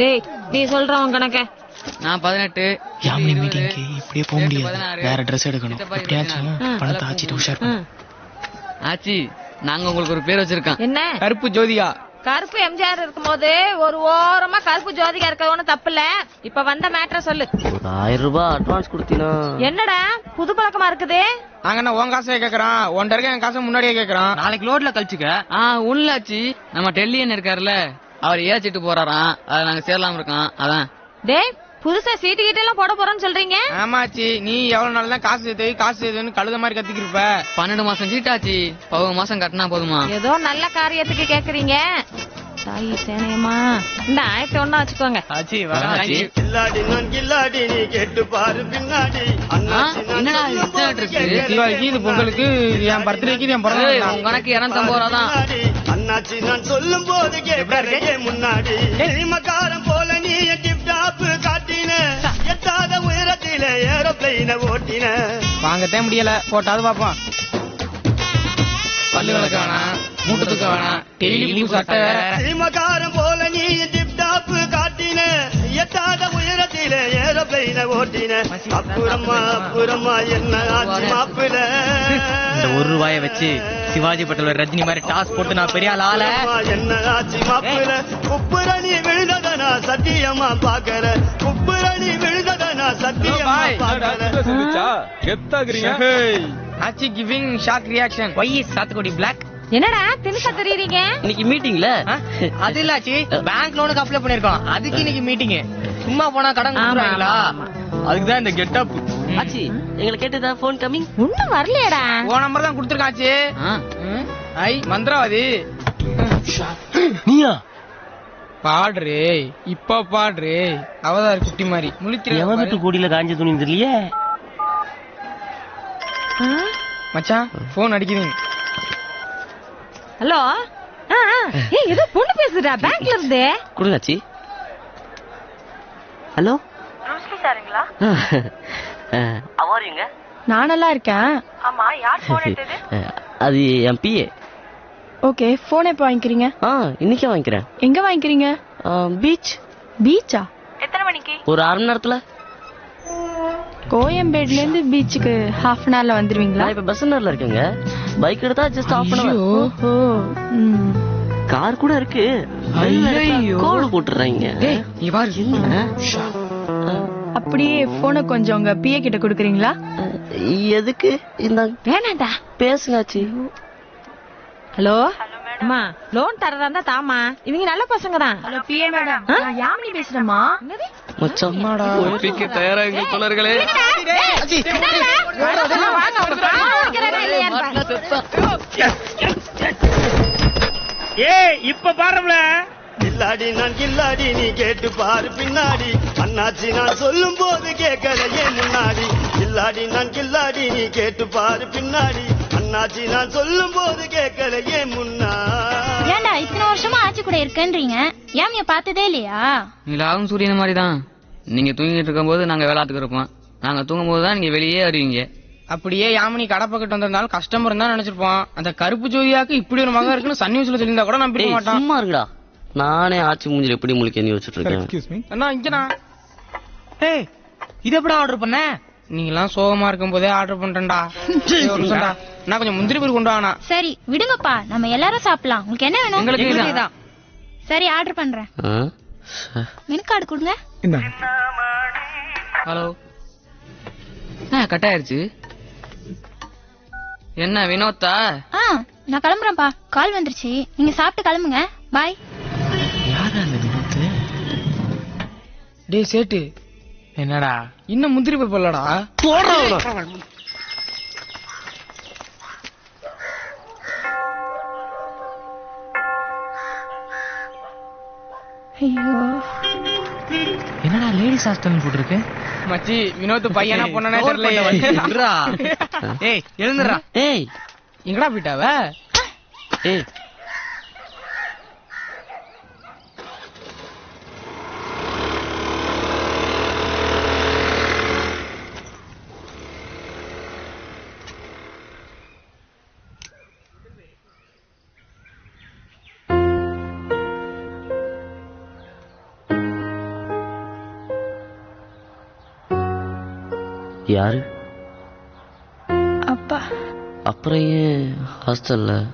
டேய் நீ சொல்றவன் கணக்க. நான் பதினெட்டு யாமினி மீட்டிங்க்கு இப்படியே போக முடியாது. வேற ட்ரெஸ் எடுக்கணும். எப்படியாச்சும். பணத்தை ஆச்சிட்டு உஷார். ஆச்சி நாங்க உங்களுக்கு ஒரு பேர் வச்சிருக்கோம். என்ன? கருப்பு ஜோதிகா. கருப்பு எம்ஜிஆர் இருக்கும்போது ஒரு ஓரமா கருப்பு ஜோதிகா இருக்க ஒண்ணும் தப்பு இல்ல இப்ப வந்த மேட்ர சொல்லு. ஆயிரம் ரூபாய் அட்வான்ஸ் கொடுத்தீங்கன்னா என்னடா? புது பழக்கமா இருக்குது? நாங்க என்ன உன் காசே கேக்குறான் உன்ட இருக்க என் காசை முன்னாடியே கேக்குறான் நாளைக்கு லோட்ல கழிச்சுக்க. ஆ உள்ளாச்சி நம்ம டெல்லியன் இருக்காருல்ல. அவர் ஏச்சிட்டு போறாராம் அதை நாங்க சேரலாம் இருக்கோம். அதான். டேய் புதுசா சீட்டு கீட்டு எல்லாம் போட போறோம்னு சொல்றீங்க. ஆமாச்சி நீ எவ்வளவு நாள் தான் காசு சேர்த்து காசு சேர்த்துன்னு கழுத மாதிரி கத்திக்கிருப்ப? பன்னெண்டு மாசம் சீட்டாச்சி. பதினொரு மாசம் கட்டினா போதுமா? ஏதோ நல்ல காரியத்துக்கு கேக்குறீங்க. தாயி சேனையம்மா. இந்த ஆயிரத்தி ஒண்ணா வச்சுக்கோங்க. ஆச்சி ஆச்சி. கில்லாடி நான் கில்லாடி நீ கேட்டு பாரு பின்னாடி. என்னடா தீபாவளிக்கு இது? பொங்கலுக்கு என் பர்த்டேக்கு என் பிறந்த ஏய், நாள் உன் தான். கணக்கு இரநூத்தம்பது ரூபா தான். அண்ணாச்சி நான் சொல்லும் போது கேட்கறே முன்னாடி. சினிமக்காரன் போல நீ டிப் டாப் காட்டின. எட்டாத உயரத்தில ஏரோப்ளைன ஓட்டின. வாங்கத்தான் முடியல. போட்டாவது பாப்போம் பல்லு விளக்க வேணாம் மூட்டத்துக்கு வேணாம் டெய்லி சட்டை வேற. சினிமக்காரன் போல நீ டிப் டாப் காட்டின. எட்டாத உயரத்தில ஏரோப்ளைன ஓட்டின. அப்புறமா அப்புறமா என்ன ஆச்சு மாப்பிள? இந்த ஒரு ரூபாய வச்சு சிவாஜி பட்டேல் ரஜினி மாதிரி டாஸ் போட்டு நான் பெரிய ஆள் என்ன ஆச்சு மாப்பிள? குப்புரணி விழுந்தத நான் சத்தியமா பாக்கற குப்புரணி விழுந்தத நான் சத்தியமா பாக்கற ஆச்சி கிவிங் ஷாக் ரியாக்ஷன் ஒய் சாத்துக்குடி பிளாக் என்னடா தினுசா தெரியுறீங்க? இன்னைக்கு மீட்டிங்ல அது இல்ல ஆச்சி. பேங்க் லோனுக்கு அப்ளை பண்ணிருக்கோம். அதுக்கு இன்னைக்கு மீட்டிங் சும்மா போனா கடன் கொடுக்குறாங்களா? ஆமா, அதுக்கு தான் இந்த கெட்டப் ஆச்சி எங்களை கேட்டதா போன் கம்மிங் ஒண்ணும் வரலையேடா. ஓ நம்பர் தான் கொடுத்துருக்காச்சு ஐ மந்திரவாதி. நீயா? பாடுறே இப்ப பாடுறே. அவதார் குட்டி மாதிரி. முழிக்கிற எவன் வீட்டு கூடியில காஞ்ச துணி தெரியலையே? மச்சான் போன் அடிக்குதுங்க. ஹலோ. ஏய் ஏதோ பொண்ணு பேசுடா பேங்க்ல இருந்து. கொடுங்க ஆச்சி ஹலோ அவாரியுங்க நான் நல்லா இருக்கேன். அது என் பிஏ ஓகே போன் எப்போ வாங்கிக்கிறீங்க? ஆ இன்னைக்கே வாங்கிக்கிறேன். எங்க வாங்கிக்கிறீங்க? பீச் பீச்சா ஒரு அரை மணி நேரத்துல. கோயம்பேடுல இருந்து பீச்சுக்கு ஹாஃப் அன் ஹவர்ல வந்துருவீங்களா? இப்ப பஸ் ஸ்டாண்ட்ல இருக்கேங்க. பைக் எடுத்தா ஜஸ்ட் ஆஃப் பண்ணுவேன் ஓஹோ. ம். கார் கூட இருக்கு. கோடு போட்டுறாங்க அப்படியே போனை கொஞ்சம் உங்க பிஏ கிட்ட கொடுக்குறீங்களா? எதுக்கு? இந்த. வேணாண்டா பேசுங்க ஆச்சி. ஹலோ? அம்மா லோன் தரதா இருந்தா தாமா இவங்க நல்ல பசங்க தான். Hello PA madam. நான் யாமினி பேசுறேம்மா. மச்சான் ஒப்பிக்க தயாராக தோழர்களே. ஏய் இப்ப பாருல கில்லாடி நான் கில்லாடி நீ கேட்டு பாரு பின்னாடி. அண்ணாச்சி நான் சொல்லும் போது கேட்கலையே முன்னாடி. கில்லாடி நான் கில்லாடி நீ கேட்டு பாரு பின்னாடி. அண்ணாச்சி நான் சொல்லும் போது கேட்கலையே முன்னாடி வருஷமா ஆட்சி கூட இருக்கேன்றீங்க. ஏன் பார்த்ததே இல்லையா? நீ லாகும் சூரியன் மாதிரி தான் நீங்க தூங்கிட்டு இருக்கும்போது நாங்க வேளாத்துக்கு இருப்போம். நாங்க தூங்கும் போது தான் நீங்க வெளியே வருவீங்க அப்படியே யாமினி கடை பக்கத்து வந்திருந்தாலும் கஸ்டமர் தான் நினைச்சிருப்போம். அந்த கருப்பு ஜோதியாக்கு இப்படி ஒரு மகன் இருக்குன்னு சன் நியூஸ்ல சொல்லியிருந்தா கூட நம்பிட மாட்டான் சும்மா இருக்குடா நானே ஆச்சி மூஞ்சில எப்படி முழிக்க நீ வச்சுட்டு இருக்கேன் அண்ணா இங்கண்ணா ஏய் இது எப்படா ஆர்டர் பண்ண? நீங்க எல்லாம் சோகமா இருக்கும் போதே ஆர்டர் பண்றேன்டா. நான் கொஞ்சம் முந்திரி பருப்பு கொண்டு வாண்ணா. சரி விடுங்கப்பா. நம்ம எல்லாரும் சாப்பிடலாம். உங்களுக்கு என்ன வேணும். இதான். சரி ஆர்டர் பண்றேன்? மெனு கார்டு கொடுங்க. ஹலோ ஆ கட் ஆயிருச்சு என்ன வினோத்தா? ஆ நான் கிளம்புறேன்ப்பா. கால் வந்துருச்சு. நீங்க சாப்பிட்டு கிளம்புங்க. பாய் யாரா அந்த வினோத்து? டேய் சேட்டு. என்னடா? இன்னும் முந்திரி இல்லடா. ஐயோ. என்னடா லேடிஸ் ஹாஸ்டல் போட்டுருக்கு? மச்சி வினோத் பையனா பொண்ணனே தெரியல. ஏய் எழுந்துடுறா. ஏய். எங்கடா போயிட்டாவ? ஏய். யாரு? அப்பா. அப்புறம் ஏன் ஹாஸ்டல்ல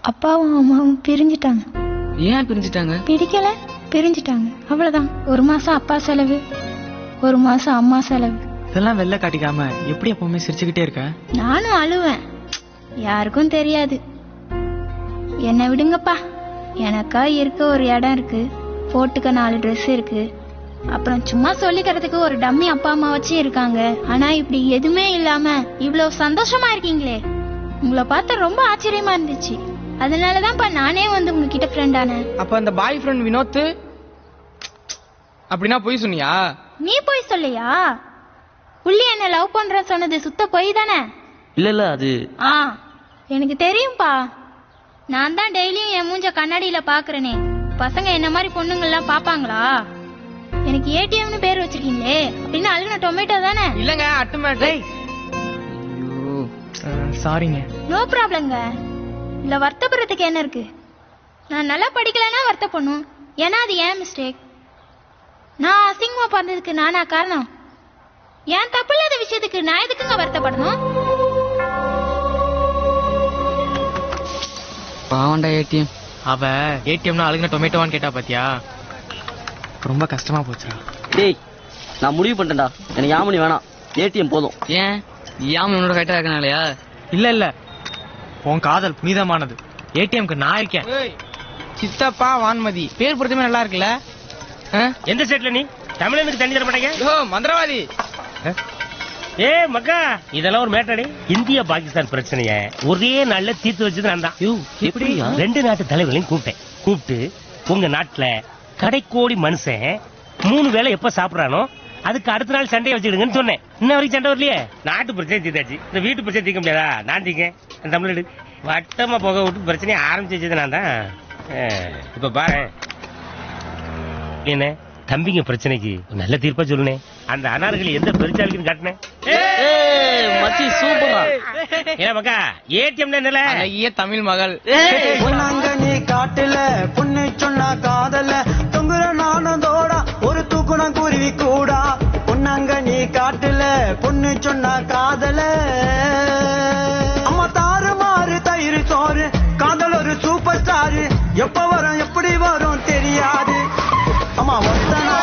அப்பாவும் அம்மாவும் பிரிஞ்சிட்டாங்க. ஏன் பிரிஞ்சுட்டாங்க? பிடிக்கல பிரிஞ்சிட்டாங்க. அவ்வளவுதான். ஒரு மாசம் அப்பா செலவு ஒரு மாசம் அம்மா செலவு. இதெல்லாம் வெளில காட்டிக்காம எப்படி எப்பவுமே சிரிச்சுக்கிட்டே இருக்க? நானும் அழுவேன். யாருக்கும் தெரியாது. என்னை விடுங்கப்பா. எனக்கா இருக்க ஒரு இடம் இருக்கு. போட்டுக்க நாலு Dress இருக்கு. அப்புறம் சும்மா சொல்லிக்கிறதுக்கு ஒரு டம்மி அப்பா அம்மா வச்சு இருக்காங்க. ஆனா இப்படி எதுவுமே இல்லாம இவ்வளவு சந்தோஷமா இருக்கீங்களே. உங்களை பார்த்த ரொம்ப ஆச்சரியமா இருந்துச்சு. அதனாலதான்ப்பா நானே வந்து உங்ககிட்ட ஃப்ரெண்ட் ஆனேன். அப்ப அந்த பாய் ஃப்ரெண்ட் வினோத் அப்படின்னா போய் சொன்னியா? நீ போய் சொல்லையா? புள்ளி என்ன லவ் பண்ற சொன்னது சுத்த பொய் தானே? இல்ல இல்ல அது ஆ எனக்கு தெரியும்பா. நான் தான் டெய்லியும் என் மூஞ்ச கண்ணாடியில பாக்குறேனே. பசங்க என்ன மாதிரி பொண்ணுங்கள்லாம் பாப்பாங்களா? எனக்கு ஏடிஎம்னு பேர் வச்சிருக்கீங்களே. அப்படின்னு அழுகின டொமேட்டோ தானே? இல்லங்க அட்டுமேட்டை ஐயோ சாரிங்க நோ ப்ராப்ளங்க இல்ல வருத்தப்படுறதுக்கு என்ன இருக்கு? நான் நல்லா படிக்கலைன்னா வருத்தப்படணும். ஏன்னா அது ஏன் மிஸ்டேக் நான் அசிங்கமா பிறந்ததுக்கு நானா காரணம்? ஏன் தப்பு இல்லாத விஷயத்துக்கு நான் எதுக்குங்க வருத்தப்படணும்? பாவண்டா ஏடிஎம் அவ ஏடிஎம்னா அழுகின டொமேட்டோவான்னு கேட்டா பாத்தியா? ரொம்ப கஷ்டமா போச்சுடா. டேய் நான் முடிவு பண்ணிட்டேன்டா. எனக்கு யாமனி வேணாம். ஏடிஎம் போதும். ஏன்? யாம உன்னோட கரெக்டா இருக்கனாலயா? இல்ல இல்ல. உன் காதல் புனிதமானது. ஏடிஎம்க்கு நான் இருக்கேன். சித்தப்பா வான்மதி. பேர் பொறுத்தமே நல்லா இருக்குல்ல? எந்த ஸ்டேட்ல நீ? தமிழனுக்கு தண்ணி தர மாட்டேங்க. யோ மந்திரவாதி. ஏ மக்கா இதெல்லாம் ஒரு மேட்டடி இந்திய பாகிஸ்தான் பிரச்சனைய ஒரே நாள்ல தீர்த்து வச்சது நான் தான் ரெண்டு நாட்டு தலைவர்களையும் கூப்பிட்டேன். கூப்பிட்டு உங்க நாட்டுல கடைக்கோடி மனுஷன் மூணு வேளை எப்ப சாப்பிடறானோ அதுக்கு அடுத்த நாள் சண்டையை வச்சுடுங்கன்னு சொன்னேன். இன்ன வரைக்கும் சண்டை வரலையே? நாட்டு பிரச்சனை தீர்த்தாச்சு. இந்த வீட்டு பிரச்சனை தீர்க்க முடியாதா? நான் தீங்க தமிழ்நாடு வட்டமா புகை விட்டு பிரச்சனையை ஆரம்பிச்சு வச்சது நான் தான். இப்ப பாரு. என்ன? தம்பிங்க பிரச்சனைக்கு நல்ல தீர்ப்பா சொல்லுனே. அந்த அனார்களை எந்த பெருச்சாளுக்குன்னு காட்டினேன். ஏய் மச்சி சூப்பரா ஏன் மக்கா ஏடிஎம் என்னல அழகிய தமிழ் மகள். நீ காட்டுல பொண்ணு சொன்னா காதல. நானதோட ஒரு தூக்குணம் குருவி கூடா. பொன்னாங்க நீ காட்டுல பொண்ணு சொன்னா காதல. அம்மா தாறு மாறு தயிர் சோறு காதல் ஒரு சூப்பர் ஸ்டார் எப்ப வரும் எப்படி வரும் தெரியாது. அம்மா ஒத்தனா.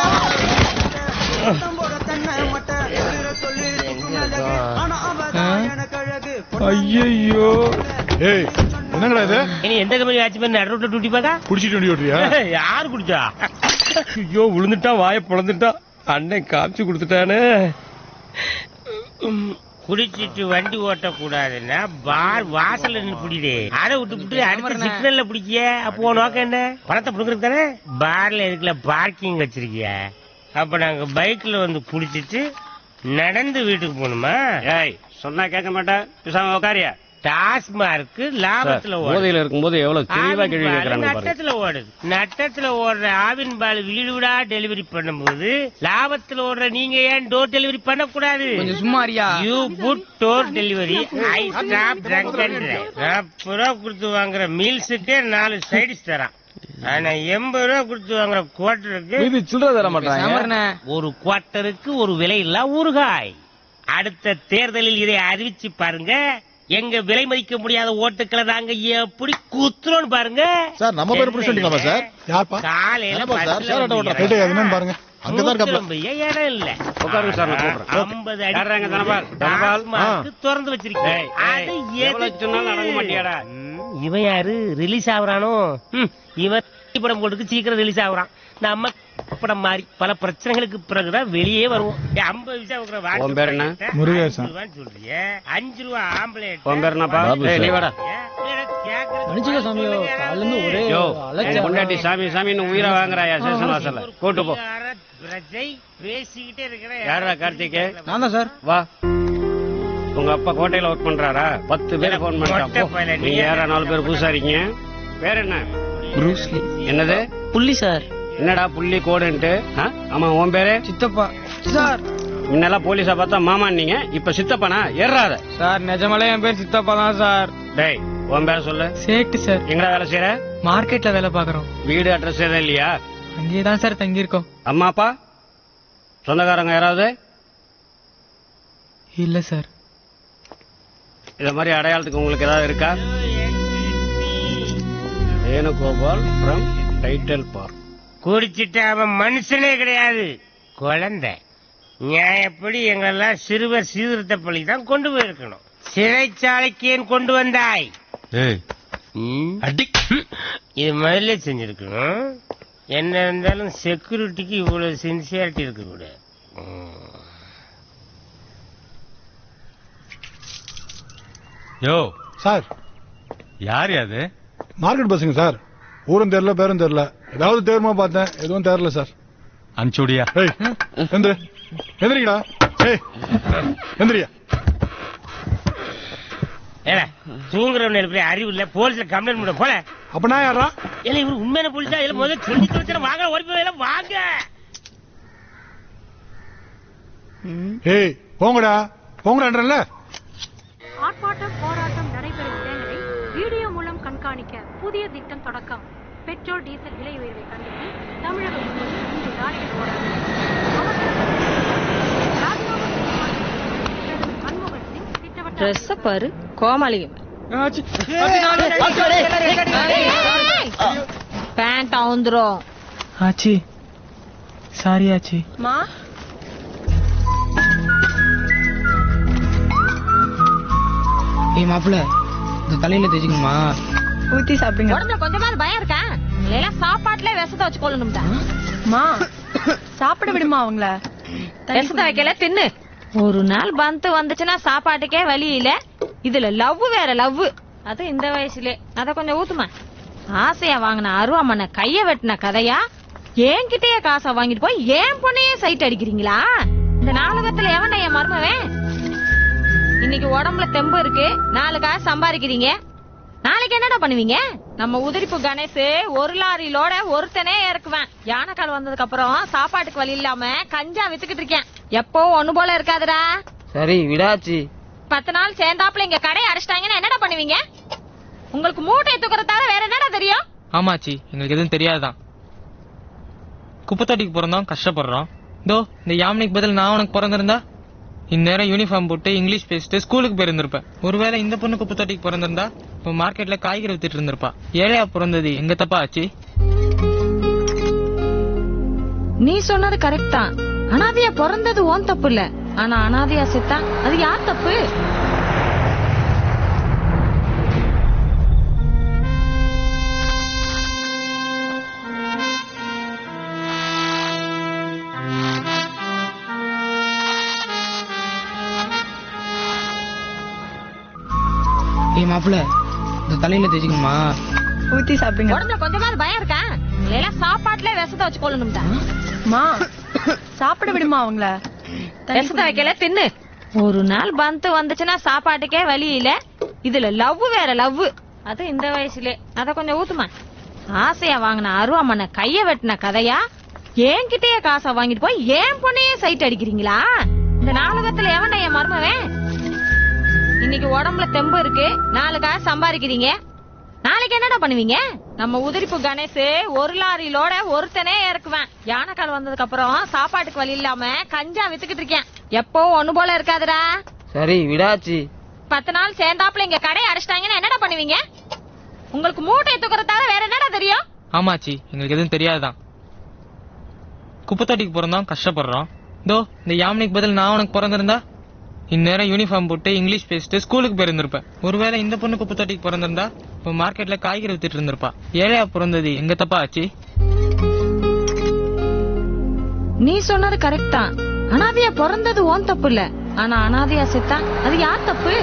ஐயோ ஏய் என்னங்கடா இது? இனி எந்த கம்பெனி ஆச்சு பண்ணி நடு ரோட்ல டூட்டி பாக்கா குடிச்சிட்டு வண்டி ஓட்டுறியா? யாரு குடிச்சா? ஐயோ விழுந்துட்டா வாய பொழந்துட்டா அண்ணன் காமிச்சு கொடுத்துட்டானே. குடிச்சிட்டு வண்டி ஓட்ட கூடாதுன்னா பார் வாசல்ல நின்னு குடிடே அதை விட்டு விட்டு அடுத்த சிக்னல்ல பிடிக்கிய அப்போ நோக்கம் என்ன? பணத்தை புடுங்கிறது தானே? பார்ல இருக்குல்ல பார்க்கிங் வச்சிருக்கிய? அப்ப நாங்க பைக்ல வந்து குடிச்சிட்டு நடந்து வீட்டுக்கு போகணுமா? ஏய் சொன்னா கேட்க மாட்டேன். பேசாம உட்காரியா டாஸ்மார்க் லாபத்துல ஓடுது. போதையில இருக்கும்போது எவ்வளவு தெளிவா கேள்வி கேட்கறாங்க பாருங்க. நட்டத்துல ஓடுது. நட்டத்துல ஓடுற ஆவின் பால் வீடு வீடா டெலிவரி பண்ணும்போது லாபத்துல ஓடுற நீங்க ஏன் டோர் டெலிவரி பண்ணக்கூடாது? கொஞ்சம் சும்மா அறியா you food door delivery I stop drunk and ரூபா கொடுத்து வாங்குற மீல்ஸுக்கே நாலு சைடிஸ் தரான். ஆனா எண்பது ரூபா கொடுத்து வாங்குற குவார்டருக்கு இது சில்லற தர மாட்டாங்க. ஒரு குவார்ட்டருக்கு ஒரு விலையில்லா ஊறுகாய். அடுத்த தேர்தலில் இதை அறிவிச்சு பாருங்க. எங்க விலை மதிக்க முடியாத ஓட்டுக்களை நாங்க எப்படி குத்துறோம்னு பாருங்க. சார் நம்ம பேர் பிடிச்சிட்டீங்களா சார்? யார்ப்பா? காலையில சார். சார் என்னன்னு பாருங்க. திறந்து வச்சிருக்கேன் இவன் யாரு? ரிலீஸ் ஆகுறானோ இவன் படம் போட்டுக்கு சீக்கிரம் ரிலீஸ் ஆகுறான் நம்ம படம் மாதிரி பல பிரச்சனைகளுக்கு பிறகுதான் வெளியே வருவோம். ஐம்பது பைசா கொடுக்குற வாட்டர் முருகேசன். சொல்றியே. அஞ்சு ரூபா ஆம்பளேட் பொண்டாட்டி சாமி சாமின்னு உயிரை வாங்குறாயா ஸ்டேஷன் வாசல்ல. கூட்டு போ. பேசிக்கிட்டே இருக்கிற யாரா கார்த்திகே? நான் தான் சார். வா. உங்க அப்பா கோட்டையில ஒர்க் பண்றாரா? பத்து பேர் போன் நீ நீங்க யாரா நாலு பேர் புதுசா இருக்கீங்க வேற என்ன? ப்ரூஸ்லி. என்னது? புள்ளி சார். என்னடா புள்ளி கோடுன்ட்டு? ஆ? ஆமா உன் பேரு? சித்தப்பா. சார். முன்னெல்லாம் போலீஸா பார்த்தா மாமா நீங்க இப்ப சித்தப்பனா? ஏறாத சார் நிஜமாலே என் பேர் சித்தப்பா தான் சார். டேய் உன் பேர சொல்லு. சேட்டு சார். எங்கடா வேலை செய்யற மார்க்கெட்ல வேலை பாக்குறோம் வீடு அட்ரஸ் எதுவும் இல்லையா? அங்கேயே தான் சார் தங்கி இருக்கோம் அம்மா அப்பா? சொந்தக்காரங்க யாராவது? இல்ல சார். இத மாதிரி அடையாளத்துக்கு உங்களுக்கு ஏதாவது இருக்கா? வேணுகோபால் ஃப்ரம் டைட்டல் பார்க் குடிச்சிட்டு அவன் மனுஷனே கிடையாது. குழந்தை. நியாயப்படி எங்களெல்லாம் சிறுவர் சீர்திருத்த பள்ளி தான் கொண்டு போயிருக்கணும். சிறைச்சாலைக்கு ஏன் கொண்டு வந்தாய்? ம்? இது முதல்ல செஞ்சிருக்கணும். என்ன இருந்தாலும் செக்யூரிட்டிக்கு இவ்வளவு சின்சியாரிட்டி இருக்க கூடாது யோ. சார். யார் அது? மார்க்கெட் பஸ்ஸுங்க சார். ஊரும் தெரியல பேரும் தெரியல. ஏதாவது தேர்மா பார்த்தேன். எதுவும் தெரியல சார். அனுப்பிச்சுடியா எந்திரு. எந்திரிங்கடா. ஏய் எந்திரியா. ஏடா தூங்குறவன் எப்படி அறிவு இல்ல. போலீஸ்ல கம்ப்ளைண்ட் பண்ண போல. அப்ப நான் யாரா இல்ல இவரு உண்மையான போலீஸா இல்ல முதல்ல சொல்லி தொலைச்சிட வாங்க ஓடி போய் எல்லாம் வாங்க. ஏய் போங்கடா. போங்கடான்றல ஆர்ப்பாட்டம் போராட்டம் நடைபெறும் இடங்களை வீடியோ மூலம் கண்காணிக்க புதிய திட்டம் தொடக்கம். பெட்ரோல் டீசல் விலை உயர்வை கண்டித்து தமிழகம் முழுவதும் இன்று ராத்திரி போராட்டம் ட்ரெஸ் பாரு பேண்ட் அவுந்துரும். ஆச்சி சாரி ஆச்சி. மா? ஏய் மாப்பிள்ள இந்த தலையில தேய்ச்சிக்கணுமா? ஊத்தி சாப்பிடுங்க. உடம்புல கொஞ்சமாவது பயம் இருக்கா? எல்லாம் சாப்பாட்டுல விஷத்தை வச்சு கொள்ளணும்டா மா சாப்பிட விடுமா அவங்கள? விஷத்தை வைக்கல தின்னு. ஒரு நாள் பந்து வந்துச்சுன்னா சாப்பாட்டுக்கே வழி இல்ல. இதுல லவ் வேற லவ். அது இந்த வயசுலே அத கொஞ்சம் ஊத்துமா? ஆசையா வாங்கின அருவாமனை கைய வெட்டின கதையா? என்கிட்டயே காசை வாங்கிட்டு போய் ஏன் பொண்ணையே சைட் அடிக்கிறீங்களா? இந்த நாடகத்துல எவன என் மருமவன்? இன்னைக்கு உடம்புல தெம்பு இருக்கு. நாலு காசு சம்பாதிக்கிறீங்க. நாளைக்கு என்னடா பண்ணுவீங்க? நம்ம உதிரிப்பு கணேஷ் ஒரு லாரியிலோட ஒருத்தனே இறக்குவேன். யானைக்கால் வந்ததுக்கு அப்புறம் சாப்பாட்டுக்கு வழி இல்லாம கஞ்சா வித்துக்கிட்டு இருக்கேன். எப்போ ஒண்ணு போல இருக்காதுடா. சரி விடாச்சி. பத்து நாள் சேர்ந்தாப்புல இங்க கடையை அடைச்சிட்டாங்கன்னா என்னடா பண்ணுவீங்க? உங்களுக்கு மூட்டை தூக்குறதால வேற என்னடா தெரியும்? ஆமாச்சி எங்களுக்கு எதுவும் தெரியாதுதான். குப்பத்தொட்டிக்கு பிறந்தோம் கஷ்டப்படுறோம். இதோ இந்த யாமினிக்கு பதில் நான் உனக்கு பிறந்திருந்தா? இந்நேரம் யூனிஃபார்ம் போட்டு இங்கிலீஷ் பேசிட்டு ஸ்கூலுக்கு போயிருந்திருப்பேன் ஒருவேளை இந்த பொண்ணு குப்பை தொட்டிக்கு பிறந்திருந்தா இப்போ மார்க்கெட்ல காய்கறி வித்துட்டு இருந்திருப்பா. ஏழையா பிறந்தது எங்க தப்பா ஆச்சு? நீ சொன்னது கரெக்ட் தான். அனாதையா பிறந்தது ஓன் தப்பு இல்ல. ஆனா அனாதையா செத்தா அது யார் தப்பு? ஏய் மாப்பிள்ள இந்த தலையில தேய்ச்சிக்கணுமா? ஊத்தி சாப்பிடுங்க. உடம்புல கொஞ்சமாவது பயம் இருக்கா? எல்லாம் சாப்பாட்டுல விஷத்தை வச்சு கொள்ளணும்டா மா சாப்பிட விடுமா அவங்கள? விஷத்தை வைக்கல தின்னு. ஒரு நாள் பந்து வந்துச்சுன்னா சாப்பாட்டுக்கே வழி இல்ல. இதுல லவ் வேற லவ். அது இந்த வயசுலே அத கொஞ்சம் ஊத்துமா? ஆசையா வாங்கின அருவாமனை கைய வெட்டின கதையா? என்கிட்டயே காசை வாங்கிட்டு போய் ஏன் பொண்ணையே சைட் அடிக்கிறீங்களா? இந்த நாடகத்துல எவன என் மருமவன்? இன்னைக்கு உடம்புல தெம்பு இருக்கு. நாலு காசு சம்பாதிக்கிறீங்க. நாளைக்கு என்னடா பண்ணுவீங்க? நம்ம உதிரிப்பு கணேஷ் ஒரு லாரியிலோட ஒருத்தனே இறக்குவேன். யானைக்கால் வந்ததுக்கு அப்புறம் சாப்பாட்டுக்கு வழி இல்லாம கஞ்சா வித்துக்கிட்டு இருக்கேன். எப்போ ஒண்ணு போல இருக்காதுடா. சரி விடாச்சி. பத்து நாள் சேர்ந்தாப்புல இங்க கடையை அடைச்சிட்டாங்கன்னா என்னடா பண்ணுவீங்க? உங்களுக்கு மூட்டை தூக்குறதால வேற என்னடா தெரியும்? ஆமாச்சி எங்களுக்கு எதுவும் தெரியாதுதான். குப்பத்தொட்டிக்கு பிறந்தோம் கஷ்டப்படுறோம். இதோ இந்த யாமினிக்கு பதில் நான் உனக்கு பிறந்திருந்தா? இந்நேரம் யூனிஃபார்ம் போட்டு இங்கிலீஷ் பேசிட்டு ஸ்கூலுக்கு போயிருந்திருப்பேன். ஒருவேளை இந்த பொண்ணு குப்பத்தொட்டிக்கு பிறந்திருந்தா இப்போ மார்க்கெட்ல காய்கறி வித்துட்டு இருந்திருப்பா. ஏழையா பிறந்தது? எங்க தப்பா ஆச்சு? நீ சொன்னது கரெக்ட் தான். அனாதையா பிறந்தது ஓன் தப்பு இல்ல. ஆனா அனாதையா செத்தா அது யார் தப்பு?